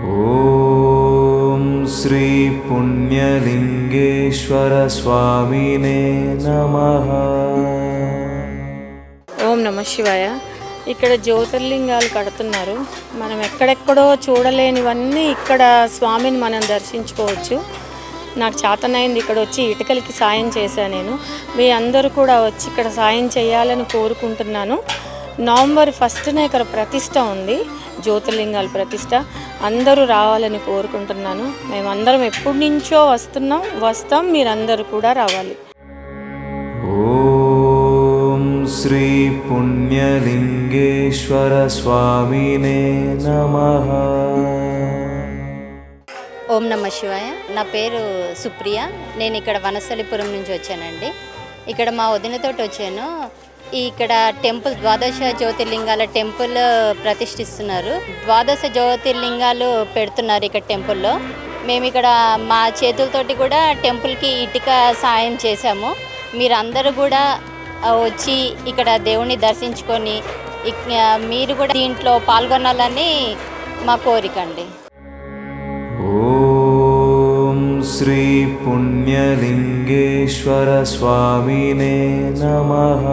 ॐ श्री पुण्यलिङ्गेश्वरस्वामिने नमः ఓం నమ శివాయ ఇక్కడ జ్యోతిర్లింగాలు కడుతున్నారు మనం ఎక్కడెక్కడో చూడలేనివన్నీ ఇక్కడ స్వామిని మనం దర్శించుకోవచ్చు నాకు చేతనైంది ఇక్కడ వచ్చి ఇటుకలకి సాయం చేశాను నేను మీ అందరూ కూడా వచ్చి ఇక్కడ సాయం చేయాలని కోరుకుంటున్నాను నవంబర్ ఫస్ట్నే ఇక్కడ ప్రతిష్ట ఉంది జ్యోతిర్లింగాల ప్రతిష్ట అందరూ రావాలని కోరుకుంటున్నాను. మేమందరం ఎప్పటి నుంచో వస్తున్నాం. వస్తాం మీరందరూ కూడా రావాలి. ఓం శ్రీ పుణ్యలింగేశ్వర స్వామినే నమ. ఓం నమ శివాయ. నా పేరు సుప్రియ. నేను ఇక్కడ వనసలిపురం నుంచి వచ్చానండి. ఇక్కడ మా వదినతోటి వచ్చాను. ఇక్కడ టెంపుల్ ద్వాదశ జ్యోతిర్లింగాల టెంపుల్ ప్రతిష్ఠిస్తున్నారు. ద్వాదశ జ్యోతిర్లింగాలు పెడుతున్నారు ఇక్కడ టెంపుల్లో. మేము ఇక్కడ మా చేతులతోటి కూడా టెంపుల్కి ఇటుక సాయం చేశాము. మీరందరూ కూడా వచ్చి ఇక్కడ దేవుణ్ణి దర్శించుకొని మీరు కూడా దీంట్లో పాల్గొనాలని మా కోరిక అండి. ఓ श्रीपुण्यलिङ्गेश्वरस्वामिने नमः।